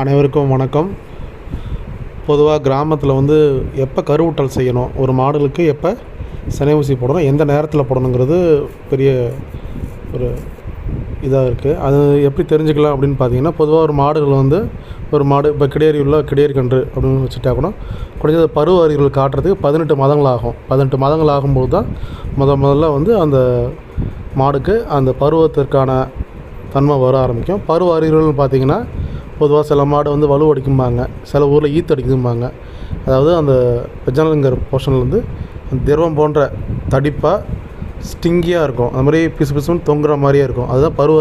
அனைவருக்கும் வணக்கம். பொதுவாக கிராமத்தில் வந்து எப்போ கருவூட்டல் செய்யணும்? ஒரு மாடுகளுக்கு எப்போ சினை ஊசி போடணும்? எந்த நேரத்தில் போடணுங்கிறது பெரிய ஒரு இதாக இருக்குது அது எப்படி தெரிஞ்சுக்கலாம் அப்படின்னு பார்த்தீங்கன்னா பொதுவாக ஒரு மாடுகள் வந்து ஒரு மாடு இப்போ கிடேரி உள்ள கிடேரி கன்று அப்படின்னு வச்சுட்டா கூட குறைஞ்சது பருவ அறிகுறிகள் காட்டுறதுக்கு பதினெட்டு மாதங்கள் ஆகும் பதினெட்டு மாதங்கள் ஆகும்போது தான் முத முதல்ல வந்து அந்த மாடுக்கு அந்த பருவத்திற்கான தன்மை வர ஆரம்பிக்கும். பருவ அறிகுறிகள்னு பார்த்தீங்கன்னா பொதுவாக சில மாடு வந்து வலு அடிக்கும்பாங்க. சில ஊரில் ஈத்து அடிக்கும்பாங்க அதாவது அந்த வெஜனலுங்கிற போர்ஷன்லேருந்து திரவம் போன்ற தடிப்பாக ஸ்டிங்கியாக இருக்கும். அந்த மாதிரி பிசு பிசுன்னு தொங்குற மாதிரியே இருக்கும். அதுதான் பருவ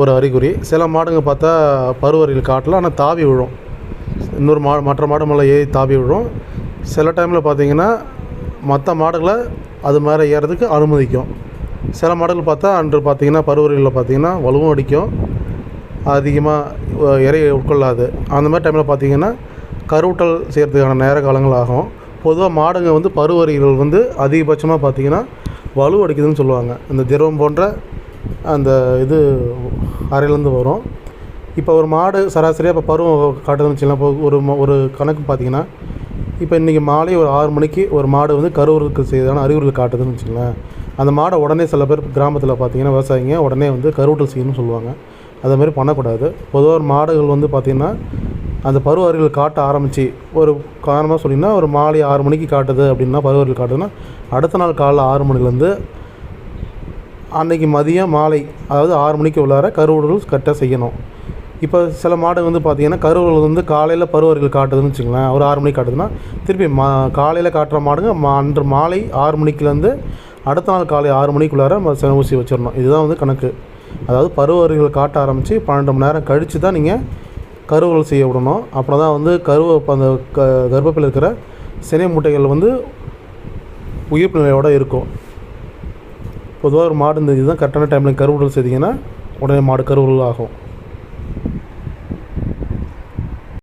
ஒரு அறிகுறி. சில மாடுங்க பார்த்தா பருவ அறிகுறி ஆனால் தாவி விழும். இன்னொரு மா மற்ற மாடு மேலே ஏறி தாவி விழும். சில டைமில் பார்த்தீங்கன்னா மற்ற மாடுகளை அது மாதிரி ஏறதுக்கு அனுமதிக்கும். சில மாடுகள் பார்த்தா அன்று பார்த்தீங்கன்னா பருவறிகளில் பார்த்தீங்கன்னா வலுவும் அடிக்கும். அதிகமாக இறையை உட்கொள்ளாது. அந்த மாதிரி டைமில் பார்த்தீங்கன்னா கருவுட்டல் செய்கிறதுக்கான நேர காலங்கள் ஆகும். பொதுவாக மாடுங்க வந்து பருவறிகள் வந்து அதிகபட்சமாக பார்த்தீங்கன்னா வலு அடிக்குதுன்னு சொல்லுவாங்க. இந்த திரவம் போன்ற அந்த இது அறையிலேருந்து வரும். இப்போ ஒரு மாடு சராசரியாக இப்போ பருவம் காட்டுதுன்னு வச்சுக்கலாம் இப்போ ஒரு ஒரு கணக்கு பார்த்திங்கன்னா இப்போ இன்றைக்கி மாலை ஒரு ஆறு மணிக்கு ஒரு மாடு வந்து கருவுறுக்கு செய்தான அறிகுறிகள் காட்டுதுன்னு வச்சுங்களேன் அந்த மாடை உடனே சில பேர் கிராமத்தில் பார்த்தீங்கன்னா விவசாயிங்க உடனே வந்து கருவூட்டல் செய்யணும்னு சொல்லுவாங்க. அதை மாதிரி பண்ணக்கூடாது. பொதுவாக ஒரு மாடுகள் வந்து பார்த்திங்கன்னா அந்த பருவ காட்ட ஆரம்பித்து ஒரு காரணமாக சொன்னிங்கன்னா ஒரு மாலை ஆறு மணிக்கு காட்டுது அப்படின்னா பருவ காட்டுதுன்னா அடுத்த நாள் காலைல ஆறு மணிலேருந்து அன்றைக்கி மதியம் மாலை அதாவது ஆறு மணிக்கு உள்ளார கருவுடல் கரெக்டாக செய்யணும். இப்போ சில மாடு வந்து பார்த்திங்கன்னா கருவுடல் வந்து காலையில் பருவர்கள் காட்டுதுன்னு வச்சுங்களேன் ஒரு ஆறு மணிக்கு காட்டுதுன்னா திருப்பி மா காலையில் காட்டுற மாடுங்க மா அன்று மாலை ஆறு மணிக்குலேருந்து அடுத்த நாள் காலை ஆறு மணிக்குள்ளார ம- ஊசி வச்சிடணும். இதுதான் வந்து கணக்கு. அதாவது பருவர்கள் காட்ட ஆரம்பித்து பன்னெண்டு மணி நேரம் கழித்து தான் நீங்கள் கருவல் செய்ய விடணும். அப்புறம் தான் வந்து கருவை அந்த க கர்ப்பப்பையில் இருக்கிற சினை முட்டைகள் வந்து உயிர்ப்பு நிலையோடு இருக்கும். பொதுவாக ஒரு மாடு இந்த இதுதான் கரெக்டான டைமில் கருவுடல் செய்தீங்கன்னா உடனே மாடு கருவுடல் ஆகும்.